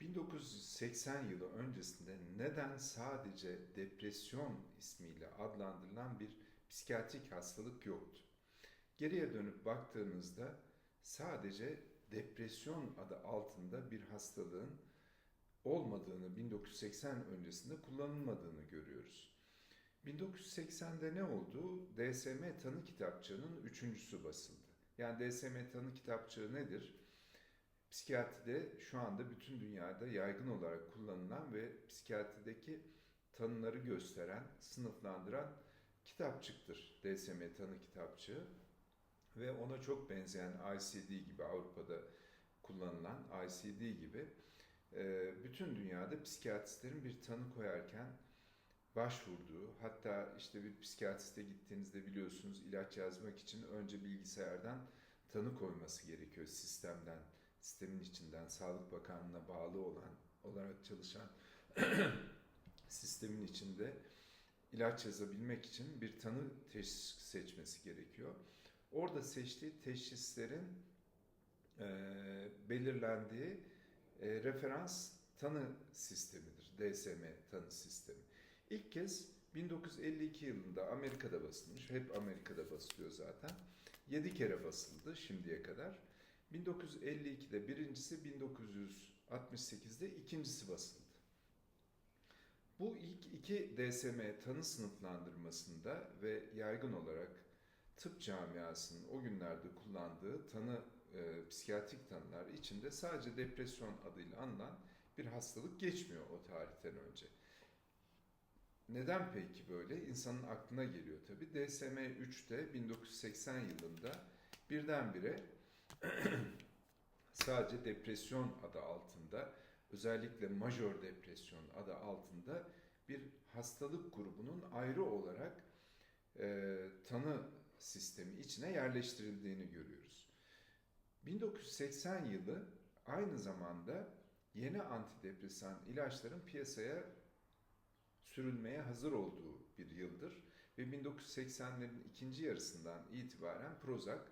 1980 yılı öncesinde neden sadece depresyon ismiyle adlandırılan bir psikiyatrik hastalık yoktu? Geriye dönüp baktığımızda sadece depresyon adı altında bir hastalığın olmadığını 1980 öncesinde kullanılmadığını görüyoruz. 1980'de ne oldu? DSM tanı kitapçığının üçüncüsü basıldı. Yani DSM tanı kitapçığı nedir? Psikiyatride şu anda bütün dünyada yaygın olarak kullanılan ve psikiyatrideki tanıları gösteren, sınıflandıran kitapçıktır DSM tanı kitapçığı. Ve ona çok benzeyen ICD gibi Avrupa'da kullanılan ICD gibi e, bütün dünyada psikiyatristlerin bir tanı koyarken başvurduğu, hatta işte bir psikiyatriste gittiğinizde biliyorsunuz ilaç yazmak için önce bilgisayardan tanı koyması gerekiyor sistemden, sistemin içinden Sağlık Bakanlığı'na bağlı olan olarak çalışan sistemin içinde ilaç yazabilmek için bir tanı teşhis seçmesi gerekiyor. Orada seçtiği teşhislerin e, belirlendiği e, referans tanı sistemidir. DSM tanı sistemi. İlk kez 1952 yılında Amerika'da basılmış. Hep Amerika'da basılıyor zaten. 7 kere basıldı şimdiye kadar. 1952'de birincisi, 1968'de ikincisi basıldı. Bu ilk iki DSM tanı sınıflandırmasında ve yaygın olarak tıp camiasının o günlerde kullandığı tanı, e, psikiyatrik tanılar içinde sadece depresyon adıyla anılan bir hastalık geçmiyor o tarihten önce. Neden peki böyle? İnsanın aklına geliyor tabi. DSM-3'te 1980 yılında birdenbire sadece depresyon adı altında, özellikle majör depresyon adı altında bir hastalık grubunun ayrı olarak e, tanı sistemi içine yerleştirildiğini görüyoruz. 1980 yılı aynı zamanda yeni antidepresan ilaçların piyasaya sürülmeye hazır olduğu bir yıldır ve 1980'lerin ikinci yarısından itibaren Prozac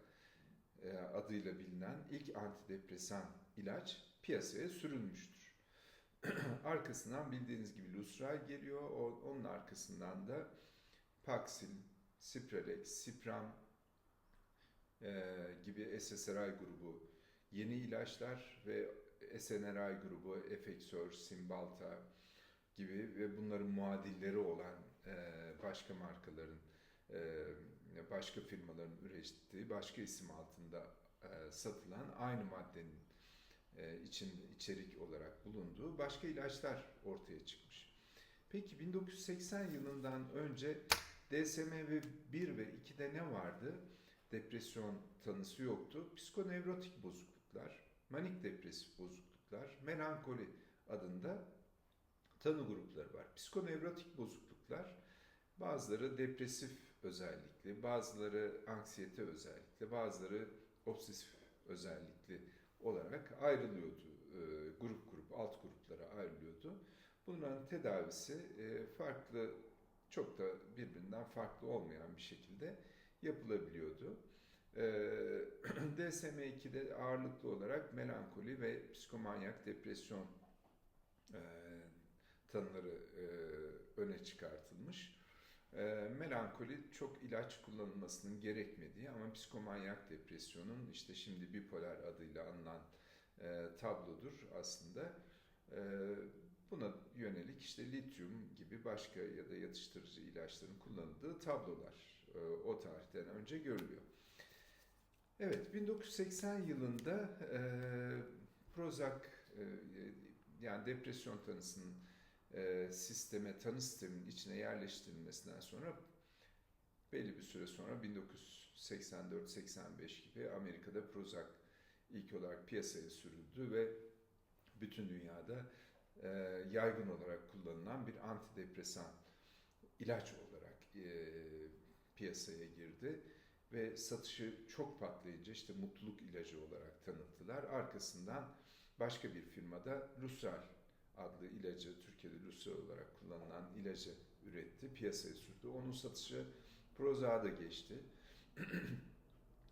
adıyla bilinen ilk antidepresan ilaç piyasaya sürülmüştür. arkasından bildiğiniz gibi Lusral geliyor. onun arkasından da Paxil, Cipralex, Cipram e, gibi SSRI grubu yeni ilaçlar ve SNRI grubu Efexor, Cymbalta gibi ve bunların muadilleri olan e, başka markaların, e, başka firmaların ürettiği başka isim altında e, satılan aynı maddenin e, için içerik olarak bulunduğu başka ilaçlar ortaya çıkmış. Peki 1980 yılından önce DSM ve 1 ve 2'de ne vardı? Depresyon tanısı yoktu. Psikonevrotik bozukluklar, manik depresif bozukluklar, melankoli adında tanı grupları var. Psikonevrotik bozukluklar bazıları depresif özellikli, bazıları anksiyete özellikli, bazıları obsesif özellikli olarak ayrılıyordu. E, grup grup, alt gruplara ayrılıyordu. Bunların tedavisi e, farklı çok da birbirinden farklı olmayan bir şekilde yapılabiliyordu. Ee, DSM-2'de ağırlıklı olarak melankoli ve psikomanyak depresyon e, tanıları e, öne çıkartılmış. E, melankoli çok ilaç kullanılmasının gerekmediği ama psikomanyak depresyonun işte şimdi bipolar adıyla anılan tablodur aslında. Buna yönelik işte lityum gibi başka ya da yatıştırıcı ilaçların kullanıldığı tablolar e, o tarihten önce görülüyor. Evet, 1980 yılında e, Prozac e, yani depresyon tanısının e, sisteme, tanı sisteminin içine yerleştirilmesinden sonra belli bir süre sonra 1984-85 gibi Amerika'da Prozac ilk olarak piyasaya sürüldü ve bütün dünyada e, yaygın olarak kullanılan bir antidepresan ilaç olarak e, piyasaya girdi ve satışı çok patlayınca işte mutluluk ilacı olarak tanıttılar. Arkasından başka bir firmada Lusral adlı ilacı, Türkiye'de Lusral olarak kullanılan ilacı üretti, piyasaya sürdü. Onun satışı Prozac'a da geçti.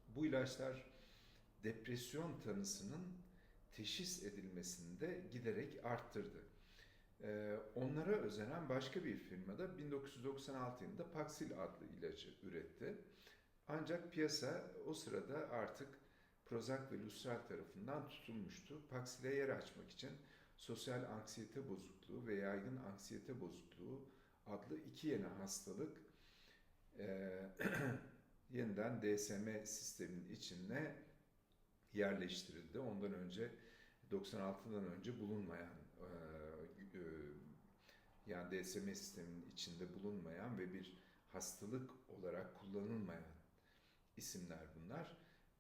Bu ilaçlar depresyon tanısının teşhis edilmesini de giderek arttırdı. Ee, onlara özenen başka bir firmada 1996 yılında Paxil adlı ilacı üretti. Ancak piyasa o sırada artık Prozac ve Lustral tarafından tutulmuştu. Paxil'e yer açmak için sosyal anksiyete bozukluğu ve yaygın anksiyete bozukluğu adlı iki yeni hastalık e, yeniden DSM sistemin içine yerleştirildi. Ondan önce 96'dan önce bulunmayan e, e, yani DSM sisteminin içinde bulunmayan ve bir hastalık olarak kullanılmayan isimler bunlar.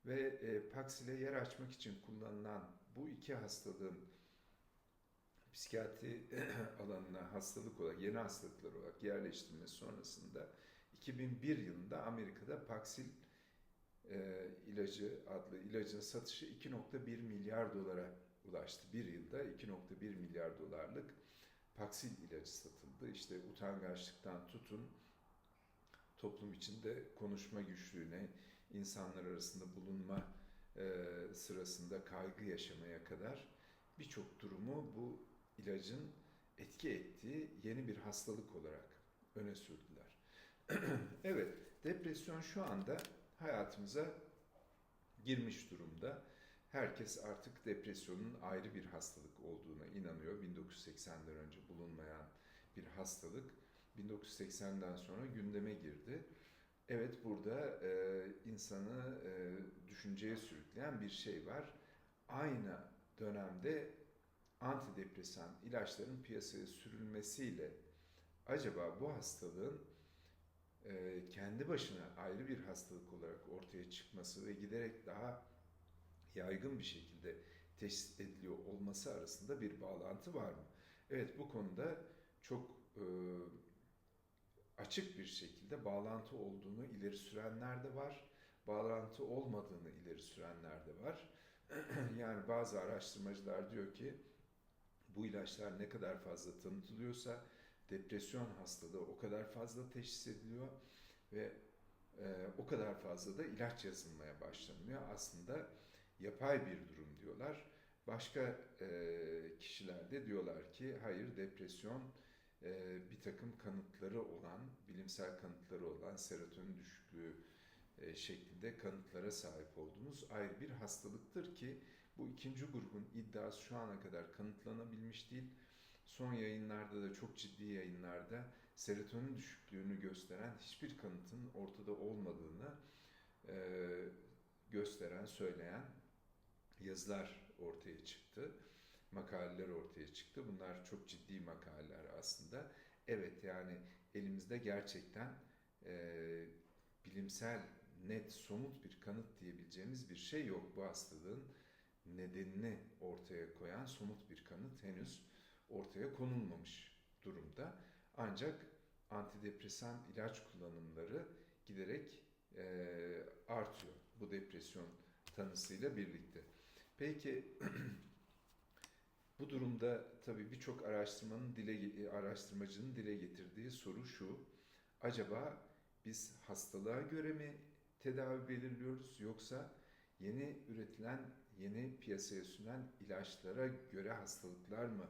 Ve e, Paxil'e yer açmak için kullanılan bu iki hastalığın psikiyatri alanına hastalık olarak, yeni hastalıklar olarak yerleştirilmesi sonrasında 2001 yılında Amerika'da Paxil e, ilacı adlı ilacın satışı 2.1 milyar dolara ulaştı. Bir yılda 2.1 milyar dolarlık Paxil ilacı satıldı. İşte utangaçlıktan tutun toplum içinde konuşma güçlüğüne, insanlar arasında bulunma e, sırasında kaygı yaşamaya kadar birçok durumu bu ilacın etki ettiği yeni bir hastalık olarak öne sürdüler. evet, depresyon şu anda hayatımıza girmiş durumda. Herkes artık depresyonun ayrı bir hastalık olduğuna inanıyor. 1980'den önce bulunmayan bir hastalık 1980'den sonra gündeme girdi. Evet burada e, insanı e, düşünceye sürükleyen bir şey var. Aynı dönemde antidepresan ilaçların piyasaya sürülmesiyle acaba bu hastalığın e, kendi başına ayrı bir hastalık olarak ortaya çıkması ve giderek daha yaygın bir şekilde teşhis ediliyor olması arasında bir bağlantı var mı? Evet bu konuda çok e, açık bir şekilde bağlantı olduğunu ileri sürenler de var. Bağlantı olmadığını ileri sürenler de var. yani bazı araştırmacılar diyor ki bu ilaçlar ne kadar fazla tanıtılıyorsa depresyon hastalığı o kadar fazla teşhis ediliyor ve e, o kadar fazla da ilaç yazılmaya başlanıyor. Aslında yapay bir durum diyorlar. Başka e, kişiler de diyorlar ki hayır depresyon e, bir takım kanıtları olan, bilimsel kanıtları olan serotonin düşüklüğü e, şeklinde kanıtlara sahip olduğumuz ayrı bir hastalıktır ki bu ikinci grubun iddiası şu ana kadar kanıtlanabilmiş değil. Son yayınlarda da çok ciddi yayınlarda serotonin düşüklüğünü gösteren hiçbir kanıtın ortada olmadığını e, gösteren, söyleyen yazılar ortaya çıktı. Makaleler ortaya çıktı. Bunlar çok ciddi makaleler aslında. Evet yani elimizde gerçekten e, bilimsel, net, somut bir kanıt diyebileceğimiz bir şey yok bu hastalığın nedenini ortaya koyan somut bir kanıt henüz ortaya konulmamış durumda. Ancak antidepresan ilaç kullanımları giderek e, artıyor bu depresyon tanısıyla birlikte. Peki bu durumda tabii birçok araştırmanın dile araştırmacının dile getirdiği soru şu. Acaba biz hastalığa göre mi tedavi belirliyoruz yoksa yeni üretilen, yeni piyasaya sunulan ilaçlara göre hastalıklar mı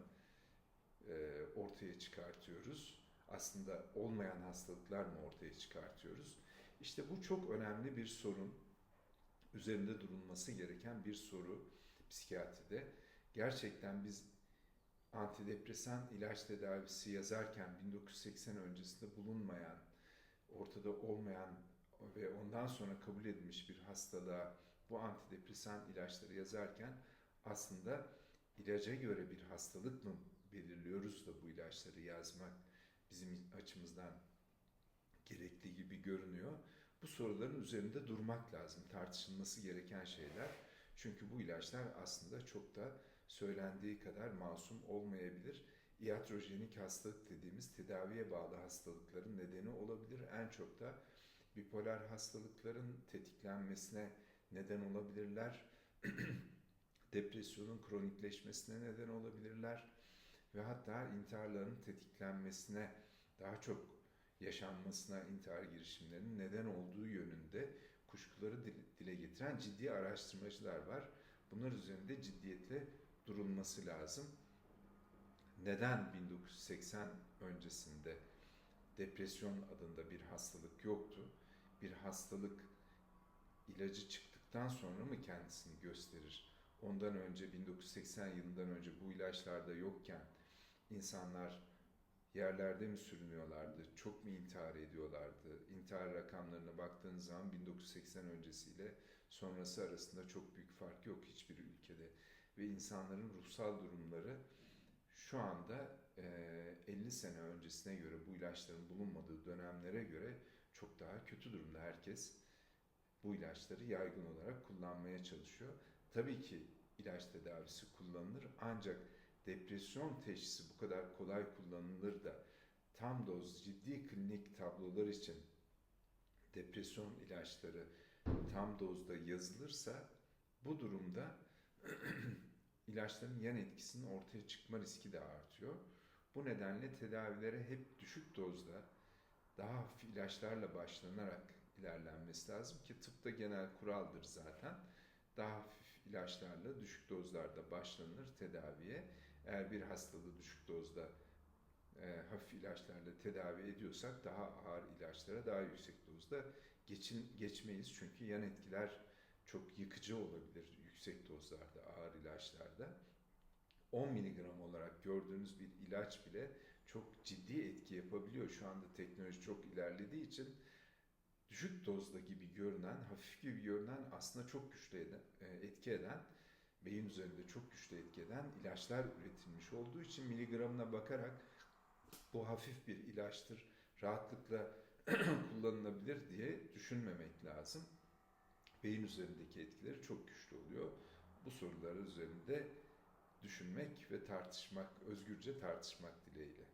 e, ortaya çıkartıyoruz? Aslında olmayan hastalıklar mı ortaya çıkartıyoruz? İşte bu çok önemli bir sorun. Üzerinde durulması gereken bir soru psikiyatride. Gerçekten biz antidepresan ilaç tedavisi yazarken 1980 öncesinde bulunmayan, ortada olmayan ve ondan sonra kabul edilmiş bir hastalığa bu antidepresan ilaçları yazarken aslında ilaca göre bir hastalık mı belirliyoruz da bu ilaçları yazmak bizim açımızdan gerekli gibi görünüyor. Bu soruların üzerinde durmak lazım. Tartışılması gereken şeyler. Çünkü bu ilaçlar aslında çok da söylendiği kadar masum olmayabilir. Iatrojenik hastalık dediğimiz tedaviye bağlı hastalıkların nedeni olabilir. En çok da bipolar hastalıkların tetiklenmesine neden olabilirler. Depresyonun kronikleşmesine neden olabilirler. Ve hatta intiharların tetiklenmesine, daha çok yaşanmasına intihar girişimlerinin neden olduğu yönünde kuşkuları dile getiren ciddi araştırmacılar var. Bunlar üzerinde ciddiyetle durulması lazım. Neden 1980 öncesinde depresyon adında bir hastalık yoktu? Bir hastalık ilacı çıktıktan sonra mı kendisini gösterir? Ondan önce 1980 yılından önce bu ilaçlar da yokken insanlar yerlerde mi sürünüyorlardı? Çok mu intihar ediyorlardı? İntihar rakamlarına baktığınız zaman 1980 öncesiyle sonrası arasında çok büyük fark yok hiçbir ülkede. Ve insanların ruhsal durumları şu anda e, 50 sene öncesine göre bu ilaçların bulunmadığı dönemlere göre çok daha kötü durumda. Herkes bu ilaçları yaygın olarak kullanmaya çalışıyor. Tabii ki ilaç tedavisi kullanılır ancak depresyon teşhisi bu kadar kolay kullanılır da tam doz ciddi klinik tablolar için depresyon ilaçları tam dozda yazılırsa bu durumda ilaçların yan etkisinin ortaya çıkma riski de artıyor. Bu nedenle tedavilere hep düşük dozda daha hafif ilaçlarla başlanarak ilerlenmesi lazım ki tıpta genel kuraldır zaten. Daha hafif ilaçlarla düşük dozlarda başlanır tedaviye. Eğer bir hastalığı düşük dozda e, hafif ilaçlarla tedavi ediyorsak daha ağır ilaçlara daha yüksek dozda geçin, geçmeyiz. Çünkü yan etkiler çok yıkıcı olabilir yüksek dozlarda, ağır ilaçlarda. 10 miligram olarak gördüğünüz bir ilaç bile çok ciddi etki yapabiliyor. Şu anda teknoloji çok ilerlediği için düşük dozda gibi görünen, hafif gibi görünen aslında çok güçlü e, etki eden, beyin üzerinde çok güçlü etki eden ilaçlar üretilmiş olduğu için miligramına bakarak bu hafif bir ilaçtır, rahatlıkla kullanılabilir diye düşünmemek lazım. Beyin üzerindeki etkileri çok güçlü oluyor. Bu sorular üzerinde düşünmek ve tartışmak, özgürce tartışmak dileğiyle.